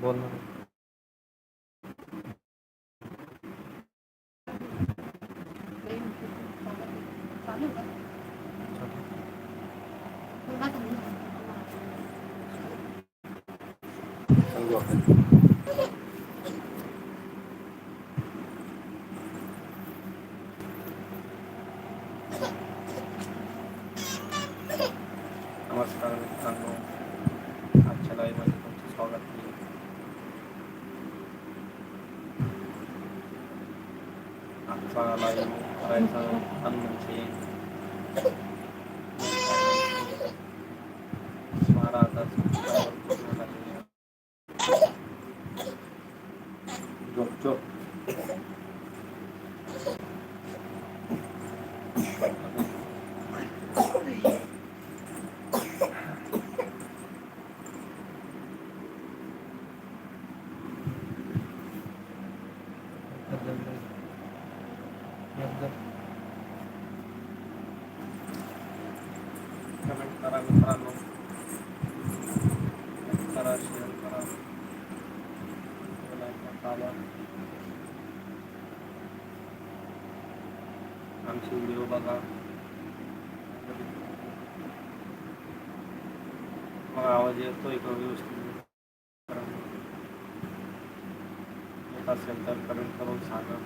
बोल ना चालू का? पुन्हा चालू. सांगू आपण नमस्कार मित्रांनो आजच्या लाईव्हमध्ये तुमचं स्वागत आहे आजचा लाईव्ह करायचा कारण म्हणजे बारा हजार सबस्क्रायबर पूर्ण झालेले आहेत. झोप झोप कमेंट करा मित्रांनो लाईक करा शेअर करा लाईक करा आमचे व्हिडिओ बघा. मग आवाज येतोय का व्यवस्थित? येत असेल तर कमेंट करून सांगा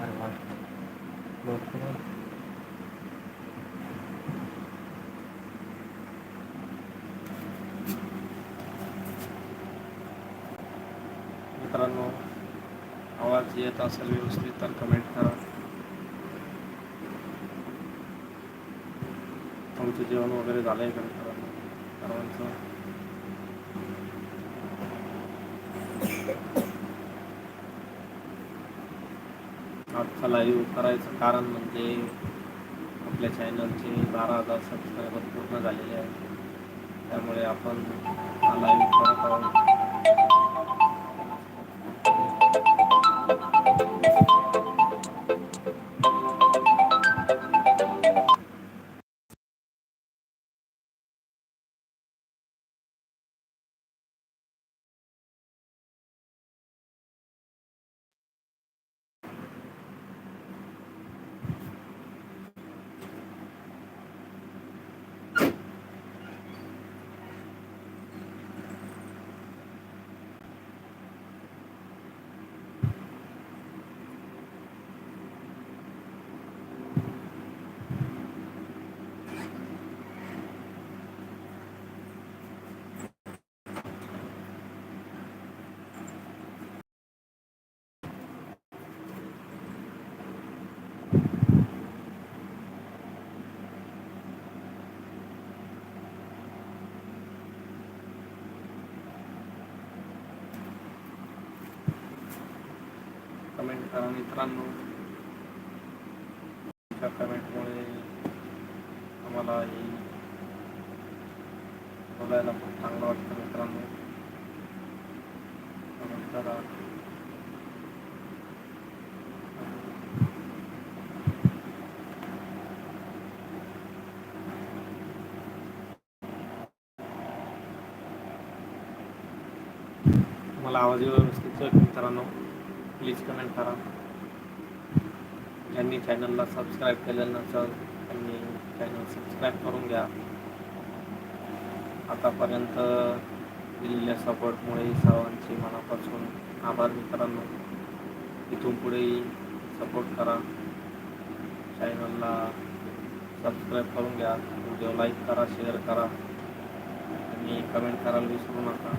अरे वा लवकर मित्रांनो आवाज येत असेल व्यवस्थित तर कमेंट करा. तुमचं जेवण वगैरे झालंय का? सर्वांचं? आजचा लाईव्ह करायचं कारण म्हणजे आपल्या चॅनलचे बारा हजार सबस्क्रायबर पूर्ण झालेले आहेत. त्यामुळे आपण हा लाईव्ह करत आहोत. मित्रांनो तुमच्या कमेंटमुळे आम्हाला ही बोलायला खूप चांगलं वाटतं मित्रांनो. कमेंट करा मला आवाज व्यवस्थित मित्रांनो. प्लीज कमेंट करा. ज्यांनी चॅनलला सबस्क्राईब केलेलं नसेल त्यांनी चॅनल सबस्क्राईब करून घ्या. आतापर्यंत दिलेल्या सपोर्टमुळे सर्वांचे मनापासून आभार मित्रांनो. इथून पुढेही सपोर्ट करा. चॅनलला सबस्क्राईब करून घ्या. व्हिडिओ लाईक करा शेअर करा. आणि कमेंट करायला विसरू नका.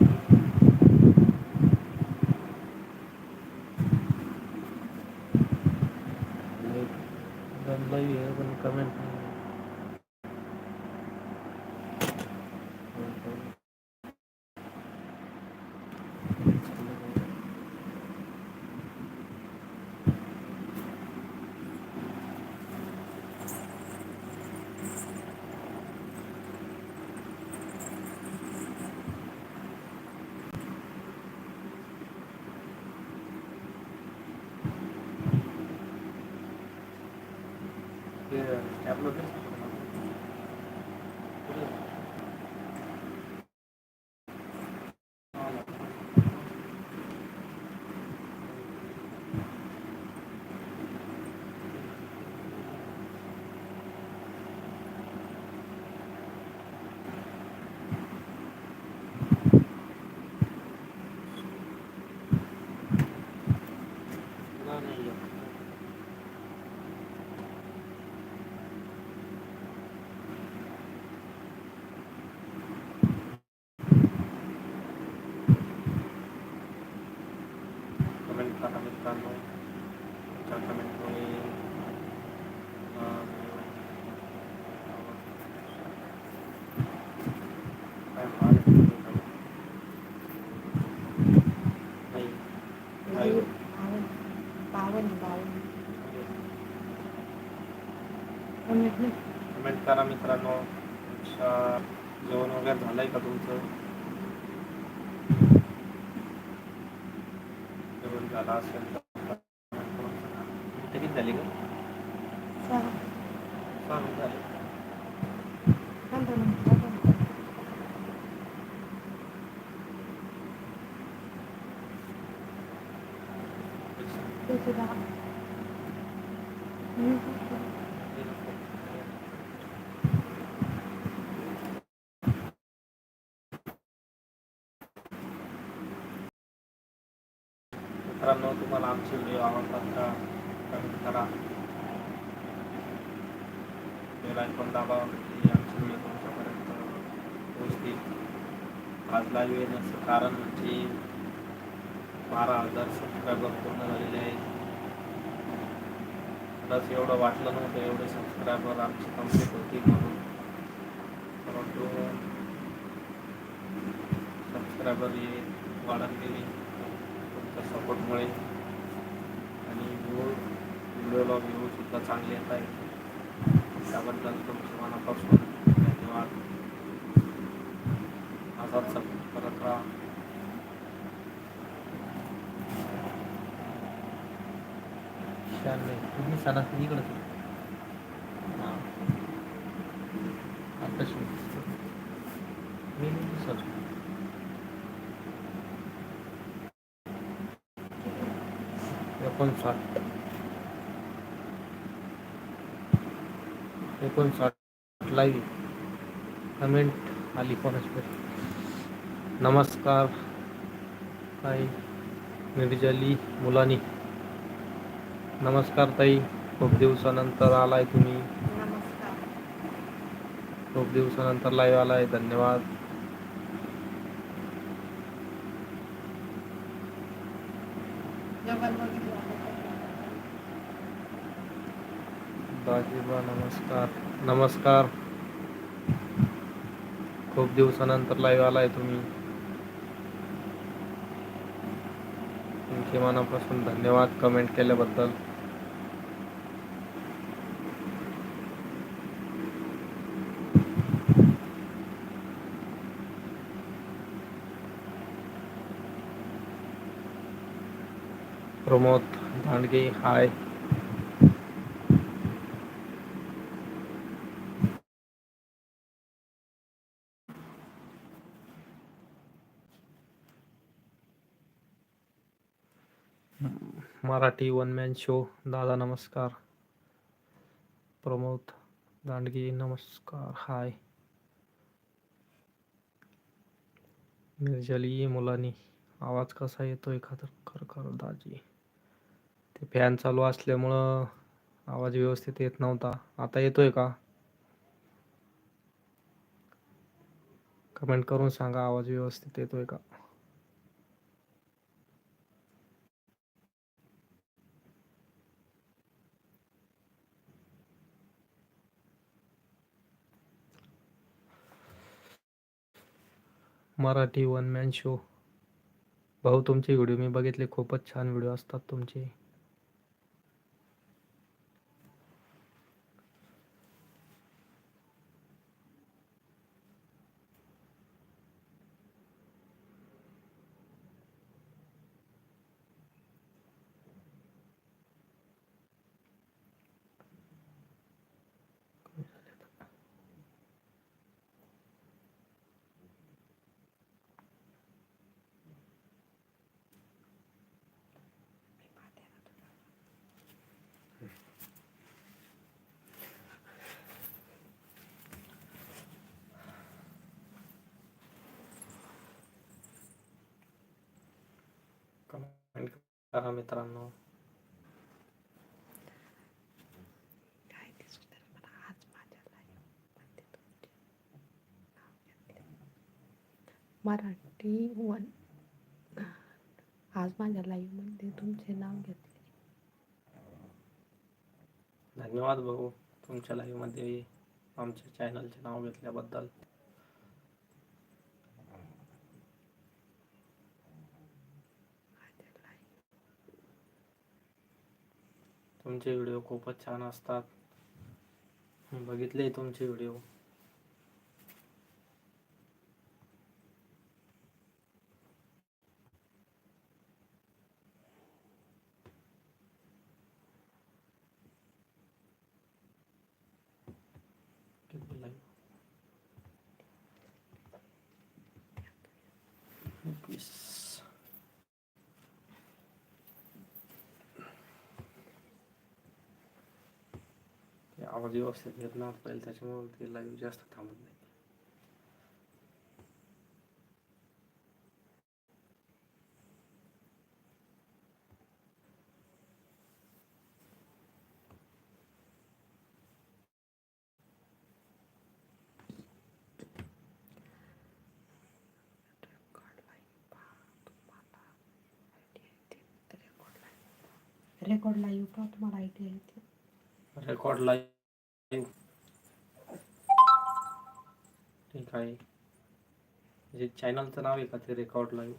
कमेंट करा मित्रांनो. जेवण वगैरे झालंय का तुमचं? जेवण झालं असेल तर सांगा. किती झाली का मिनिटं झाली पंधरा मिनिटं. मित्रांनो तुम्हाला आमचे व्हिडिओ आवडतात का? कमेंट करा. बेल आयकॉन दाबा म्हणजे आमचे व्हिडिओ तुमच्यापर्यंत पोहोचतील. आज लाईव्ह येण्याचं कारण म्हणजे बारा हजार सबस्क्रायबर पूर्ण झालेले आहेत. खरंच एवढं वाटलं नव्हतं एवढे सबस्क्रायबर आमची कंप्लीट होती म्हणून. परंतु सबस्क्रायबर हे वाढत गेली. सपोर्टमुळे. आणि व्ह्यू व्हिडिओला व्ह्यूसुद्धा चांगले येत आहे त्याबद्दल तुमच्या मनापासून धन्यवाद. असाच सपोर्ट करत राहा. तुम्ही सणासुदी इकडं हां आत्ताशी मी नाही सर एकोणसाठ. एकोणसाठ लाईव्ह कमेंट आली कोणाची नमस्कार. ताई निर्जली मुलानी. नमस्कार ताई. खूप दिवसानंतर आलाय तुम्ही. खूप दिवसानंतर लाईव्ह आलाय. धन्यवाद. दाजीबा नमस्कार. नमस्कार. खूप दिवसानंतर लाईव्ह आलाय तुम्ही. तुमचे मनापासून धन्यवाद कमेंट केल्याबद्दल. Pramod Dandge hi Marathi one man show दादा नमस्कार. प्रमोद दांडगे नमस्कार. हाय निर्जली मुलांनी आवाज कसा येतोय एखादं खर खर दाजी ते फॅन चालू असल्यामुळं आवाज व्यवस्थित येत नव्हता. आता येतोय का? कमेंट करून सांगा आवाज व्यवस्थित येतोय का? Marathi one man show. भाऊ तुमचे व्हिडिओ मी बघितले. खूपच छान व्हिडिओ असतात तुमचे. करा मित्रांनो तर मला आज माझ्या live मध्ये तुमचे नाव घेतले. मराठी वन आज माझ्या लाईव्हमध्ये तुमचे नाव घेतले धन्यवाद भाऊ तुमच्या लाईव्हमध्ये आमच्या चॅनलचे नाव घेतल्याबद्दल तुमचे व्हिडिओ खूपच छान असतात. मी बघितले तुमचे व्हिडिओ. Peace. आवाज व्यवस्थित येत नव्हता पहिले त्याच्यामुळे ते लाईव्ह जास्त थांबत नाही. रेकॉर्ड लाईव्ह पहा. तुम्हाला आयडिया येते. रेकॉर्ड लाईव्ह ठीक आहे. जे चॅनलचं नाव आहे का ते रेकॉर्ड लाईव्ह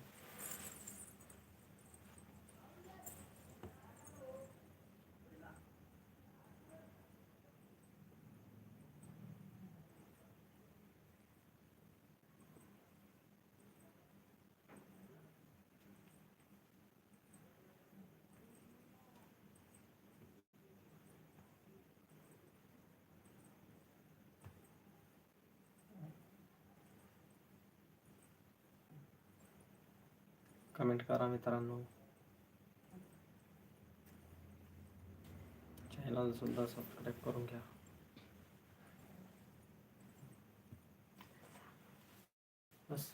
कमेंट करा मित्रांनो. चॅनल सुद्धा सबस्क्राईब करून घ्या. बस.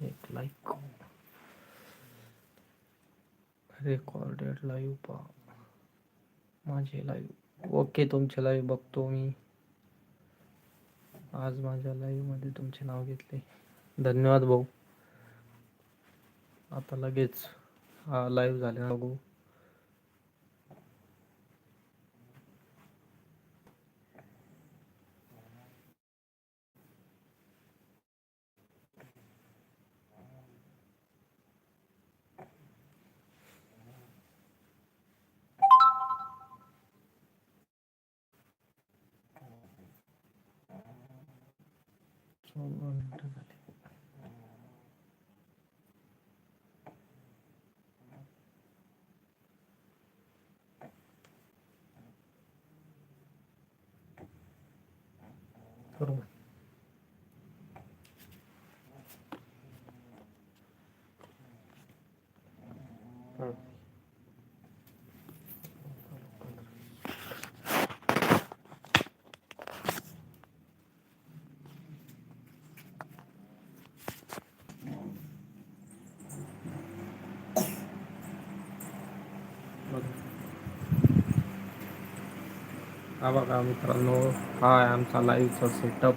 एक लाईक रेकॉर्डेड लाईव्ह पा माझे लाईव्ह ओके तुमचे लाईव्ह बघतो मी. आज माझ्या लाईव्हमध्ये तुमचे नाव घेतले. धन्यवाद भाऊ. आता लगेच हा लाईव्ह झाले बघू. सोळा मिनिटं झाली करू हं. बघा. हा बघा मित्रांनो हा आहे आमचा लाईव्हचा सेटअप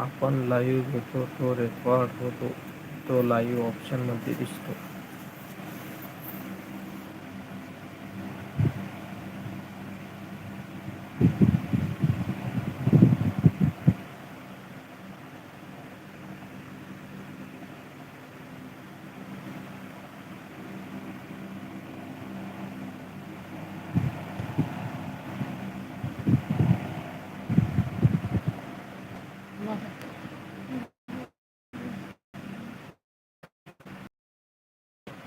आपण लाईव्ह घेतो तो रेकॉर्ड होतो. तो लाईव्ह ऑप्शनमध्ये दिसतो.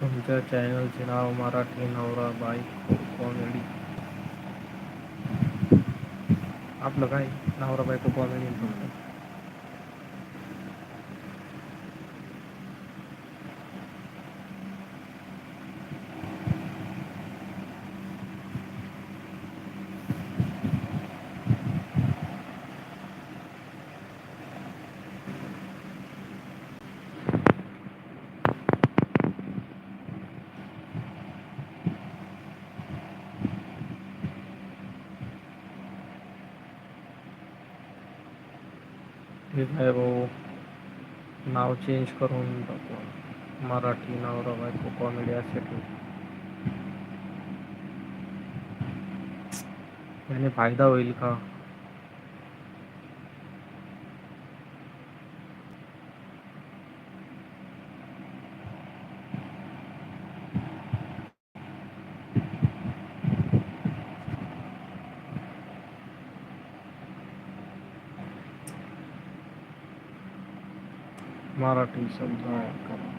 तुमच्या चॅनलचे नाव मराठी नवरा बायको कॉमेडी. आपलं काय? नवरा बायको कॉमेडी नाही भाऊ नाव चेंज करून टाकू मराठी नवरा बायको कॉमेडी असे ठेवू. याने फायदा होईल का? साठी शब्द करा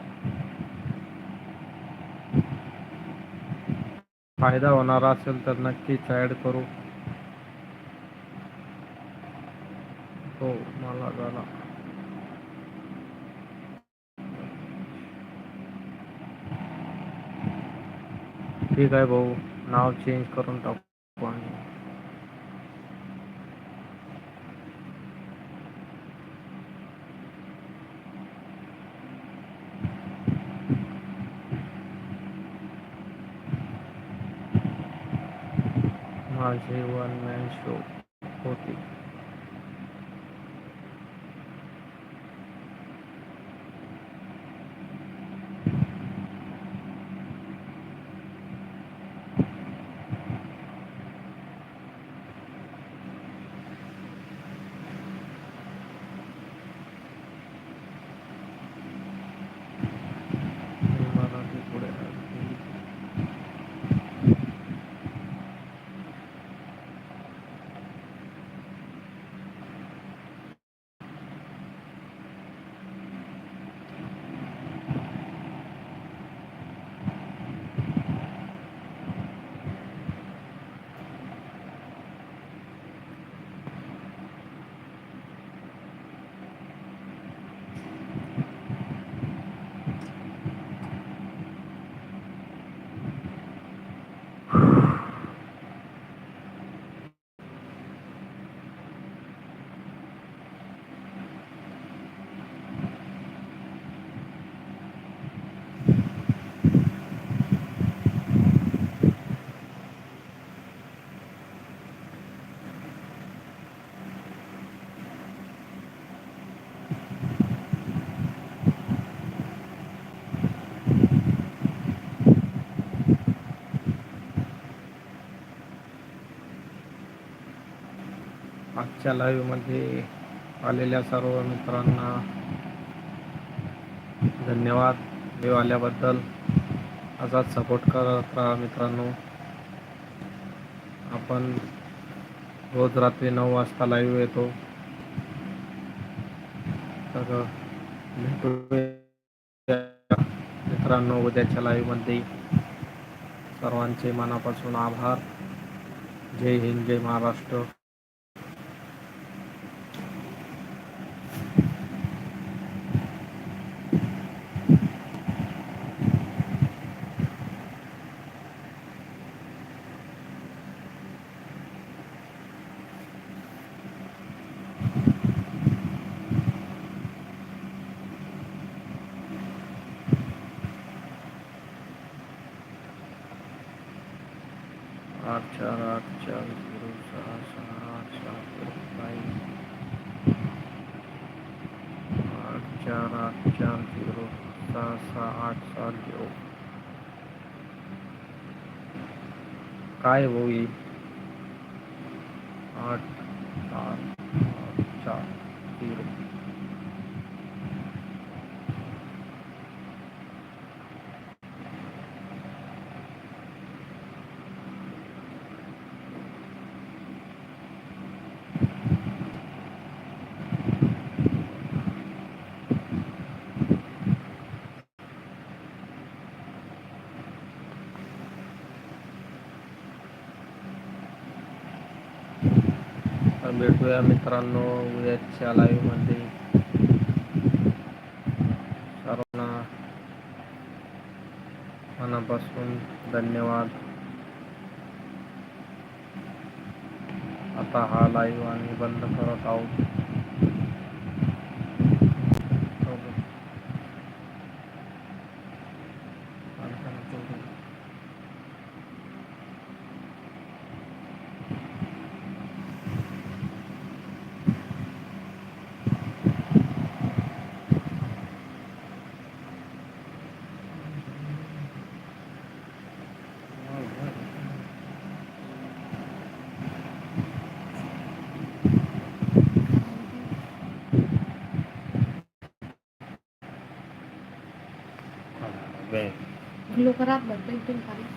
फायदा होणार असेल तर नक्कीच ऍड करू. हो मला झाला. ठीक आहे भाऊ नाव चेंज करून टाकू आणि माझे वन मॅन शो होते मी मराठी पुढे add केली. आजच्या लाईव्हमध्ये आलेल्या सर्व मित्रांना धन्यवाद. देव आल्याबद्दल असाच सपोर्ट करत राहा मित्रांनो. आपण रोज रात्री नऊ वाजता लाईव्ह येतो. तर भेटू मित्रांनो उद्याच्या लाईव्हमध्ये सर्वांचे मनापासून आभार. जय हिंद जय महाराष्ट्र. काय भाऊ ही आठ भेटूया मित्रांनो उद्याच्या लाईव्हमध्ये. सर्वांना मनापासून धन्यवाद. आता हा लाईव्ह आम्ही बंद करत आहोत. बँक लोक रातभर पेंटिंग करायची